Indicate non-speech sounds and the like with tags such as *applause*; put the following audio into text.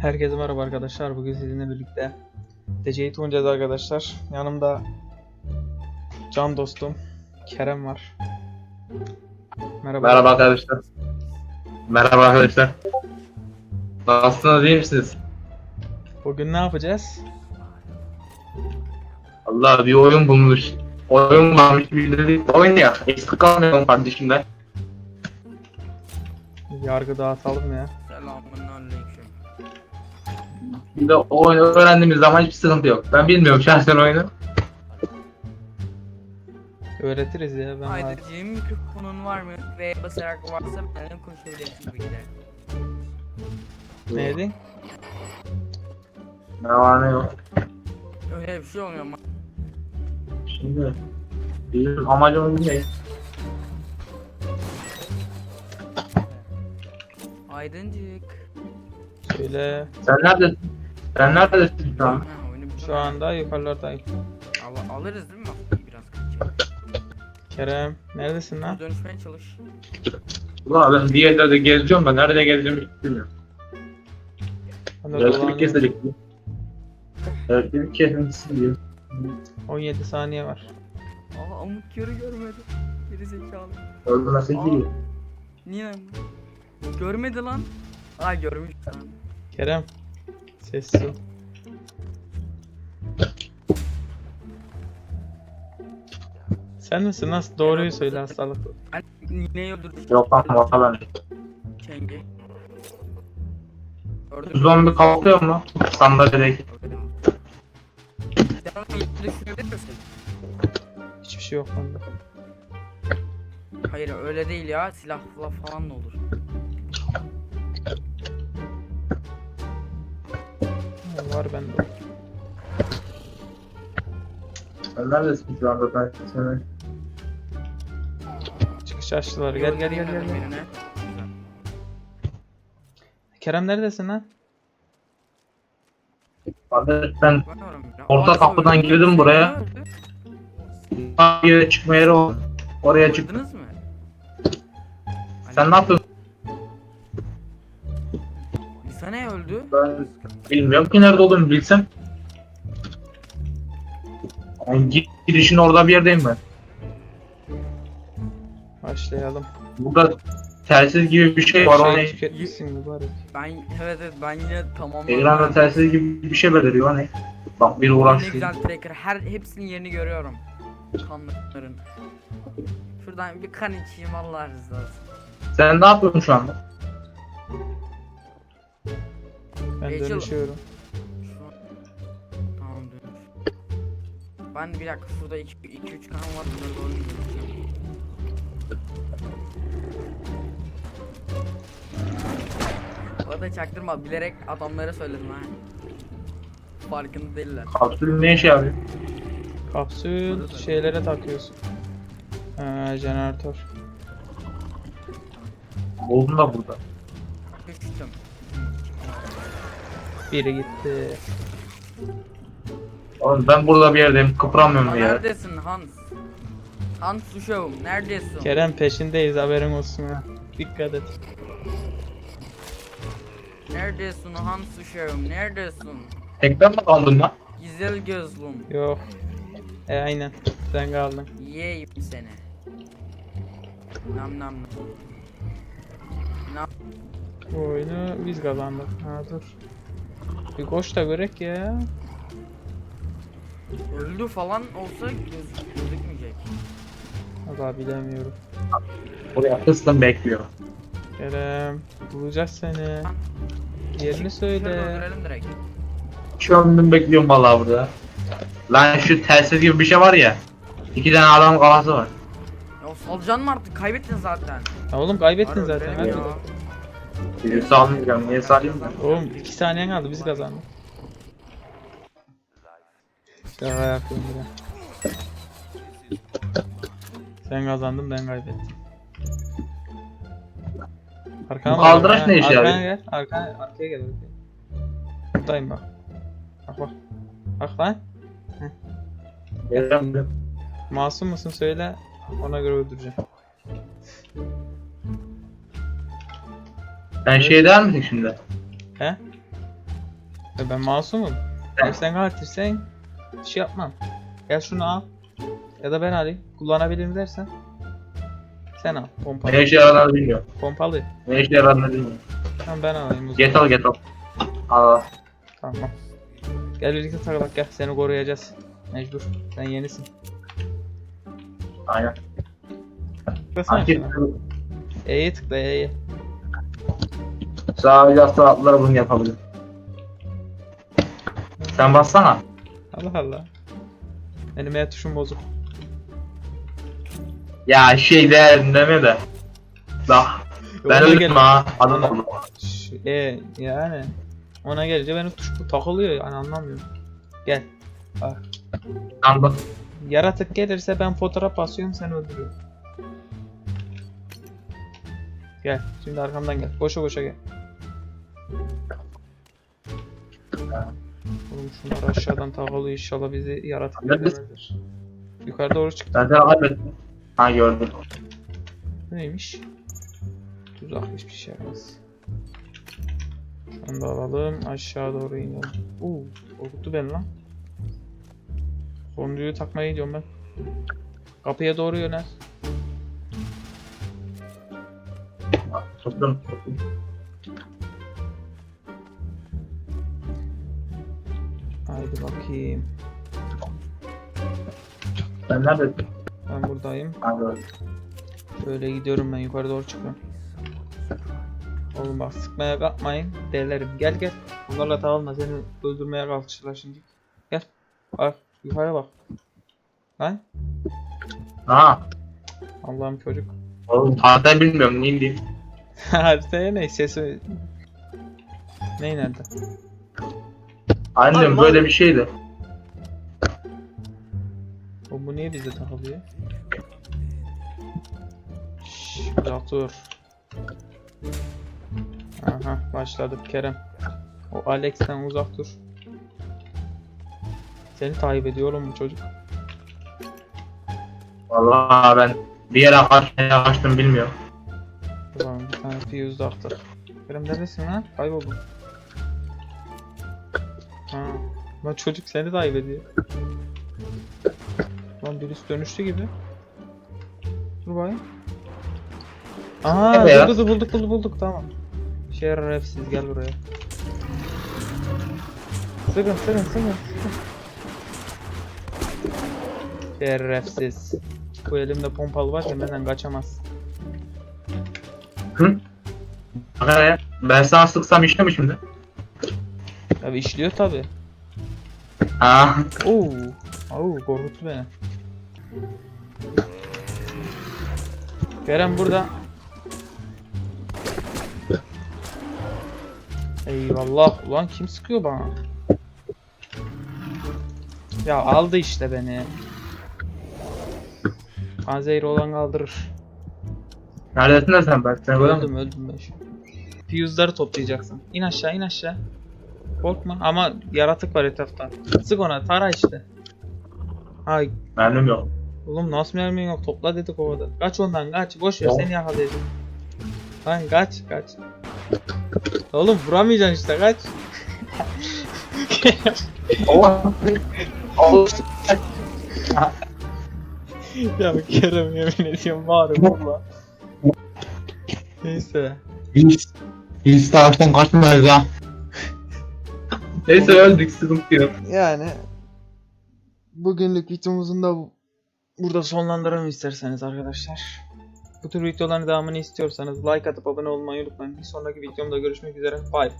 Herkese merhaba arkadaşlar. Bugün sizinle birlikte DC'yi oynayacağız arkadaşlar. Yanımda can dostum Kerem var. Merhaba. Merhaba arkadaşlar. Merhaba arkadaşlar. Nasılsınız iyi misiniz? Bugün ne yapacağız? Allah bir oyun bulmuş. Oyun varmış bildirdik. Oyna. Eksik kalmayalım kardeşimden. Yargı dağıtalım ya. Selamünaleyküm. Şimdi o oyunu öğrendiğimiz zaman hiçbir sıkıntı yok. Ben bilmiyorum şahsen oyunu. Öğretiriz ya. Ben var. Aydacığım mikrofonun var mı? Ve basarak varsa benimle konuşabilirsin tabii ki de. Ne dedin? Ne var ne yok. Öyle bir şey olmuyor ama. Şimdi bizim amacımız ne? Aydıncık. Şöyle Sen neredesin? Sen neredesin şu an? Ha, oyunu bir şu anda yukarılardayım. Al alırız değil mi? Biraz. Kerem neredesin lan? Dönüşmeye çalış. Ulan ben bir yerlerde geziyorum ben nerede gezdiğimi bilmiyorum. Ben de Elektrik dolanıyorum. kesilecek. Elektrik kesintisi diyor. 17 saniye var. Aa amık yarı görmedi. Geri zekalı. Öldürmesi Aa. değil. Niye? Görmedi lan. Aa görmüş lan. Kerem. Sessiz ol. Sen misin? Nasıl? Doğruyu söyle hastalık. Ben nineyi öldürdüm. Yok lan valla ben. Çenge. Zombi kalkıyor mu? Sandalyedeki. Devam düşünebilir misin? Hiçbir şey yok bende. Hayır öyle değil ya. Silahla falan da olur. Var bende. Sen neredesin şu anda ben seni? Çıkış açtılar. Gel gel gel gel. gel. Birine. Güzel. Kerem neredesin lan? Abi ben. Orta kapıdan girdim buraya. Yere çıkma yeri oldu. Oraya çıktım. Gördünüz mü? Sen ne yapıyorsun? Öldü? Ben bilmiyorum ki nerede olduğunu bilsem. Yani gir- girişin orada bir yerdeyim ben. Başlayalım. Burada telsiz gibi bir şey var. Şey Onu tüketmişsin mübarek. Ben evet evet ben yine tamamladım. ekranda telsiz gibi bir şey beliriyor. Hani bak bir Ne uğraştı. güzel tracker. Her hepsinin yerini görüyorum. Kanların. Şuradan bir kan içeyim Allah rızası. Sen ne yapıyorsun şu anda? Ben Rachel. dönüşüyorum. Şu an... Tamam dönüş. Ben bir dakika şurada 2 3 kan var bunları doğru göreceğim. Bu arada çaktırma bilerek adamlara söyledim ha. Farkında değiller. Kapsülün ne işe yarıyor? Kapsül şeylere takıyorsun. Ee, jeneratör. Buldum da burada. Düştüm. Biri gitti. Oğlum ben burada bir yerdeyim. Bir yere. neredesin Hans? Hans Uşağım neredesin? Kerem peşindeyiz haberin olsun ha. Dikkat et. Neredesin Hans Uşağım neredesin? Tekrar mı kaldın lan? Güzel gözlüm. Yok. E aynen. Sen kaldın. Yiyeyim seni. Nam nam nam. Nam. Bu oyunu biz kazandık. Ha dur. Bir koş da görek ya. Öldü falan olsa göz, gözükmeyecek. Valla bilemiyorum. Buraya kıstım bekliyor. Kerem bulacağız seni. Yerini söyle. öldürelim direkt. Şu an bekliyorum vallahi burada. Lan şu telsiz gibi bir şey var ya. İki tane adam kafası var. Ya salacaksın mı artık? Kaybettin zaten. Ya oğlum kaybettin Harbi zaten. öldürelim Hadi. ya. Birisi almayacağım. Niye salayım ben? Oğlum 2 saniyen kaldı biz kazandık. Şaka yapıyorum bir de. Sen kazandın ben kaybettim. Arkana Bu bak, kaldıraç arkana- ne işe arkana yarıyor? gel, arkaya, arkaya gel. Arkaya. Buradayım bak. Bak bak. Bak lan. Vereceğim. Masum musun söyle. Ona göre öldüreceğim. Sen şey der misin şimdi? He? E ben masumum. Ben- Sen katilsen şey yapmam. Gel şunu al. Ya da ben alayım. Kullanabilirim dersen. Sen al. Pompalı. Ne işe yaradığını bilmiyorum. Pompalı. Ne işe yaradığını bilmiyorum. Tamam ben alayım. Get al get al. Al. Tamam. Gel birlikte takılak gel. Seni koruyacağız. Mecbur. Sen yenisin. Aynen. Tıklasana. E'ye tıkla E'ye. Yastığı atları bunu yapabilir. Sen bassana. Allah Allah. Benim E tuşum bozuk. Ya şey değerinde de. Bak. *laughs* Ben öldüm ha. Adam. Ş- E yani. Ona gelince benim tuş takılıyor yani anlamıyorum. Gel. Kandım. Yaratık gelirse ben fotoğraf basıyorum sen öldürüyorsun. Gel şimdi arkamdan gel. Koşa koşa gel. Oğlum şunlar aşağıdan takılıyor inşallah bizi Neredesin? göremezler. Yukarı doğru çık. Ben seni kaybettim. Ha gördüm. Neymiş? Tuzak hiçbir şey yapmaz. Şunu da alalım aşağı doğru inelim. Uuu korkuttu beni lan. Sonuncuyu takmaya gidiyorum ben. Kapıya doğru yönel. Tuttum. Haydi bakayım. Sen neredesin? Ben buradayım. Gördüm. Böyle gidiyorum ben yukarı doğru çıkıyorum. Oğlum bak sıkmaya kalkmayın derlerim. Gel gel. Bunlarla takılma seni öldürmeye kalkışırlar şimdi. Gel. Bak yukarı bak. Lan Ha. Allah'ım çocuk. Oğlum zaten bilmiyorum ne diyeyim. *laughs* Haritaya ne sesi... Ney nerede? Annem Aman. böyle bir şeydi. O bu niye bize takılıyor? Şşş uzak dur. Aha başladık Kerem. O Alex'ten uzak dur. Seni takip ediyor oğlum bu çocuk. Vallahi ben bir yere kaçmaya kaçtım bilmiyorum. Ulan bir tane fuse taktık. Kerem neredesin lan? Kayboldun. Ha. Lan çocuk seni takip ediyor. Lan birisi dönüştü gibi. Dur bakayım. Aa Evet ya. bulduk bulduk bulduk bulduk tamam. Şerefsiz gel buraya. Sıkın sıkın sıkın. Şerefsiz. Bu elimde pompalı var ya benden kaçamaz. Hı? Bak hele, Ben sana sıksam işte mi şimdi? Tabi işliyor tabi. Ha. Oo. Oo korkuttu beni. Kerem burada. Eyvallah. Ulan kim sıkıyor bana? Ya aldı işte beni. Panzehir olan kaldırır. Neredesin de sen görmedim. Öldüm öldüm ben an. Fuse'ları toplayacaksın. İn aşağı in aşağı. Korkma ama yaratık var etrafta. Sık ona tara işte. Ay Mermim yok. Oğlum nasıl mermin yok topla dedik ovada. Kaç ondan kaç boş ver seni yakalayacağım. Lan kaç kaç. Oğlum vuramayacaksın işte kaç. Allah. *laughs* Allah. ya Kerem yemin ediyorum var ya valla. Neyse. Biz, biz savaştan kaçmayız ha. Neyse öldük sıkıntı yok. Yani bugünlük videomuzun da bu- burada sonlandıralım isterseniz arkadaşlar. Bu tür videoların devamını istiyorsanız like atıp abone olmayı unutmayın. Bir sonraki videomda görüşmek üzere. Bye.